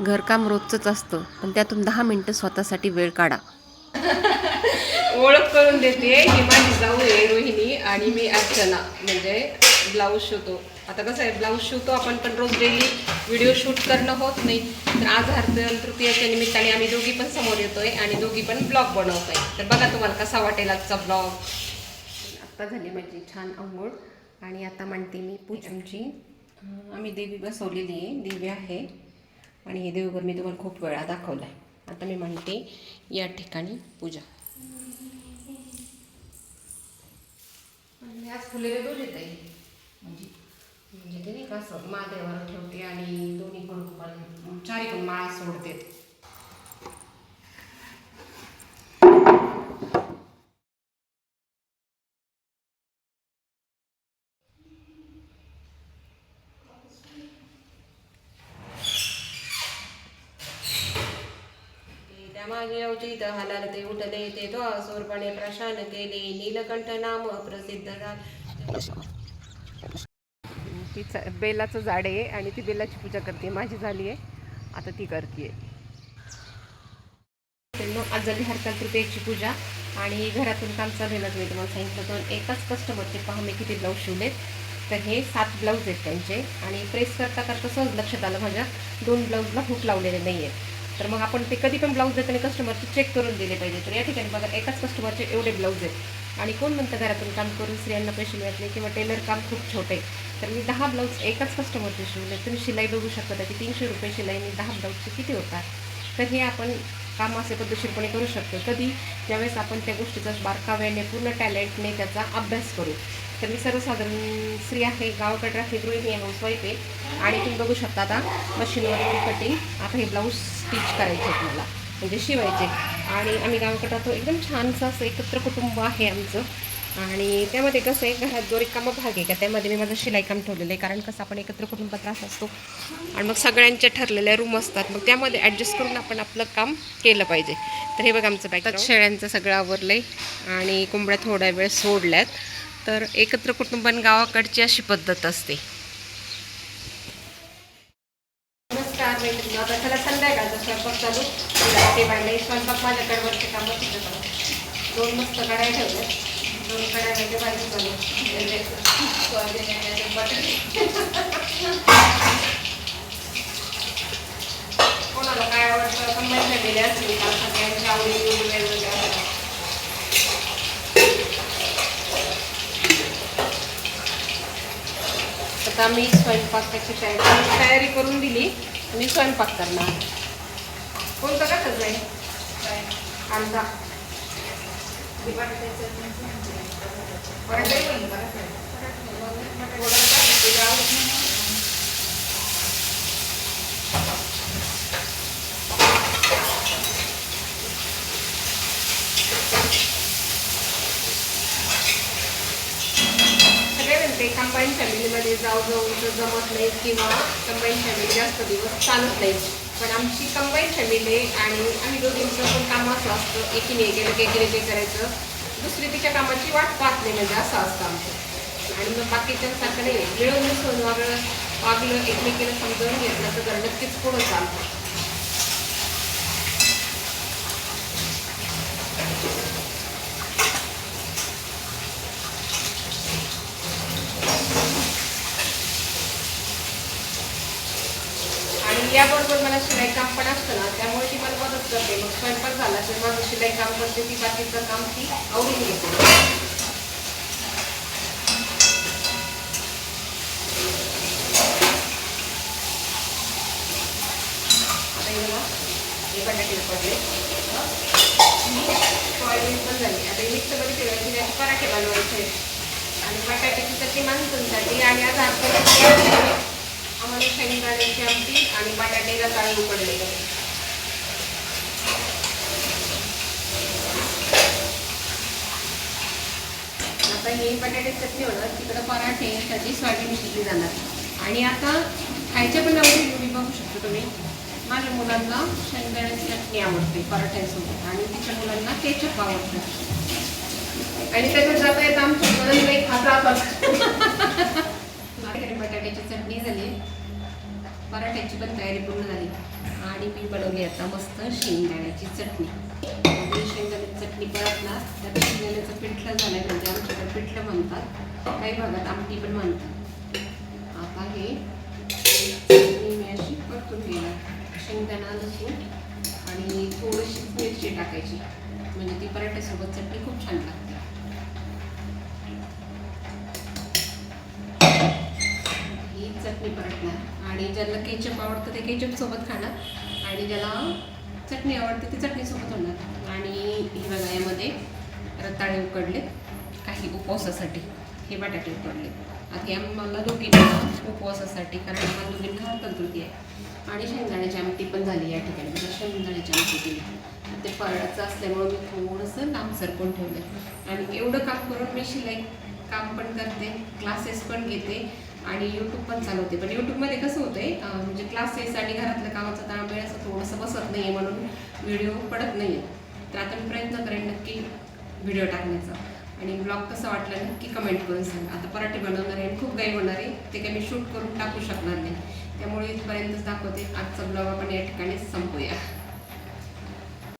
घरकाम रोजचंच असतं. पण त्यातून दहा मिनटं स्वतःसाठी वेळ काढा. ओळख करून देते. ही माझी जाऊ आहे रोहिणी आणि मी अर्चना. म्हणजे ब्लाऊज शिवतो. आता कसं आहे ब्लाऊज शिवतो आपण पण रोज डेली व्हिडिओ शूट करणं होत नाही. तर आज हरदन तृतीयाच्या निमित्ताने आम्ही दोघी पण समोर येतोय आणि दोघी पण ब्लॉग बनवतोय. तर बघा तुम्हाला कसा वाटेल आजचा ब्लॉग आत्ता झाली माझी छान अंघोळ आणि आता म्हणते मी पूजनची आम्ही देवी बसवलेली आहे. देवी आहे. आणि हे देवघर मी तुम्हाला खूप वेळा दाखवलं आहे आता मी म्हणते या ठिकाणी पूजा. आणि आज फुलेले दोन येत आहे म्हणजे म्हणजे ते नाही का असं महादेवाला ठेवते आणि दोन्ही कडून पण चारी पण माळा सोडते. माझे अवचित हालाल ते उठले ते तो सोरपणे प्रशान केले. नीलकंठ नाम प्रसिद्ध झाले. तिचं बेलाचं झाड आहे आणि ती बेलाची पूजा करते. माझी झाली आहे. आता ती करते आज झाली हरताल तृतीयेची पूजा आणि घरातून काम चालू आहे ना तुम्ही तुम्हाला सांगितलं तर एकाच कस्टमरचे पहा मी किती ब्लाऊज शिवलेत. तर हे सात ब्लाऊज आहेत त्यांचे आणि प्रेस करता करता सहज लक्षात आलं माझ्या. दोन ब्लाऊजला हुक लावलेले नाही आहेत तर मग आपण ते कधी पण ब्लाऊज देताना कस्टमरचे चेक करून दिले पाहिजे. तर या ठिकाणी बघा एकाच कस्टमरचे एवढे ब्लाऊज आहेत. आणि कोण म्हणतं घरातून काम करून स्त्रियांना पैसे मिळत नाही किंवा टेलर काम खूप छोटे तर मी दहा ब्लाऊज एकाच कस्टमरचे शिवले तुम्ही शिलाई बघू शकता की तीनशे रुपये शिलाईने दहा ब्लाऊजचे किती होतात. तर हे आपण काम असे पद्धतशीरपणे करू शकतो. कधी ज्यावेळेस आपण त्या गोष्टीचा बारकाव्याने पूर्ण टॅलेंटने त्याचा अभ्यास करू. तर मी सर्वसाधारण स्त्री आहे. गावाकडे राहते गृहिणी आहे हाऊसवाईफ आहे. आणि तुम्ही बघू शकता आता मशीनवर कटिंग आता हे ब्लाऊज स्टिच करायचे आहेत मला. म्हणजे शिवायचे. आणि आम्ही गावाकडे राहतो. एकदम छानसं असं एकत्र कुटुंब आहे आमचं. आणि त्यामध्ये कसं आहे घरात जो रिकामा भाग आहे का? त्यामध्ये मी माझं शिलाईकाम ठेवलेलं आहे. कारण कसं आपण एकत्र कुटुंबात त्रास असतो. आणि मग सगळ्यांच्या ठरलेल्या रूम असतात. मग त्यामध्ये ॲडजस्ट करून आपण आपलं काम केलं पाहिजे. तर हे बघा आमचं बॅग शेळ्यांचं सगळं आवरलं आहे आणि कोंबड्या थोड्या वेळ सोडल्यात. तर एकत्र कुटुंबान गावाकडची अशी पद्धत असते. नमस्कार मैत्रिणी आता त्याला संध्याकाळचा स्वयंपाक चालू. ते बांधले स्वयंपाक माझ्याकडे वरचे दोन मस्त कढाई ठेवल्या दोन कढाईमध्ये भाजी चालू कोणाला काय आवडतं पण फॅमिली असली का सगळ्यांच्या आवडी वेगवेगळ्या आता मी स्वयंपाकाची तयारी तयारी करून दिली. मी स्वयंपाक करणार. कोणतं कसं जाईल आमचा बटाटे पण बटाटे. सगळे म्हणते कंबाईन फॅमिलीमध्ये जाऊ जाऊ जर जमत नाही किंवा कंबाईन फॅमिली जास्त दिवस चालत नाही. पण आमची कंबाईन फॅमिली आहे आणि आम्ही दोघींचं पण काम असं असतं एकीने हे केलं की एकीने ते करायचं. दुसरी तिच्या कामाची वाट पाहत नाही म्हणजे असं असतं आमचं. आणि मग बाकीच्यांसारखं नाही मिळून मिसळून वागलं वागलं एकमेकीला समजावून घेतलं तर नक्कीच पुढं चालतं आणि याबरोबर मला शिलाई काम पण असतं ना त्यामुळे ती मला मदत करते. मग स्वयंपाक झाला तर माझं शिलाई काम करते ती बाकीचं काम ती आवडून घेते. आता हे बघा, हे बटाटे पडले सोयाबीन पण झाली. आता हे मिक्सरमध्ये ठेवायची त्याचे पराठे बनवायचे. आणि बटाट्याची चटणी माणसांसाठी आणि आज आपण आम्हाला शेंगदाण्याची आमटी आणि बटाट्याला ताळी उकडले आता हे बटाट्याची चटणी होणार तिकडं पराठे त्याची सोयाबीन शिजली जाणार. आणि आता खायच्या पण आवडी तुम्ही बघू शकता तुम्ही. माझ्या मुलांना शेंगदाण्याची चटणी आवडते पराठ्यांसोबत आणि तिच्या मुलांना केचप आवडतं. आणि त्याच्यात जाता येतं आमच्या मुलांना एक खाता बटाट्याची त्याची पण तयारी पूर्ण झाली. आणि मी बनवली आता मस्त शेंगदाण्याची चटणी. म्हणजे शेंगदाण्याची चटणी परतणार त्यात शेंगदाण्याचं पिठलं झालं आहे म्हणजे आमच्याकडे पिठलं म्हणतात. काही भागात आमटी पण म्हणतात. आता हे चटणी मी अशी परतून घेणार. शेंगदाणा लसूण आणि थोडीशी मिरची टाकायची. म्हणजे ती पराठ्यासोबत चटणी खूप छान लागते ही चटणी परतणार. आणि ज्याला केचप आवडतं ते केचपसोबत खाणार. आणि ज्याला चटणी आवडते ते चटणीसोबत होणार. आणि हे बघा यामध्ये रताळे उकडले काही उपवासासाठी. हे बटाटे उकडले. आता हे मला दोघींना उपवासासाठी कारण आम्हाला दोघींना हरकत तृती आहे. आणि शेंगदाण्याची आमटी पण झाली या ठिकाणी. म्हणजे शेंगदाण्याची आमटी केली. ते फळाचं असल्यामुळं मी थोडंसं लांब सरकून ठेवलं आणि एवढं काम करून मी शिलाई काम पण करते क्लासेस पण घेते. आणि यूट्यूब पण चालवते पण यूट्यूबमध्ये कसं होतंय आहे म्हणजे क्लासेस आणि घरातल्या कामाचा ताळमेळ असं थोडंसं बसत नाही आहे म्हणून व्हिडिओ पडत नाही आहे तर आता मी प्रयत्न करेन नक्की व्हिडिओ टाकण्याचा. आणि ब्लॉग कसा वाटला नक्की कमेंट करून सांगा. आता पराठे बनवणार आहे आणि खूप गाई होणार आहे. ते काही मी शूट करून टाकू शकणार नाही. त्यामुळे इथपर्यंतच दाखवते. आजचा ब्लॉग आपण या ठिकाणी संपूया.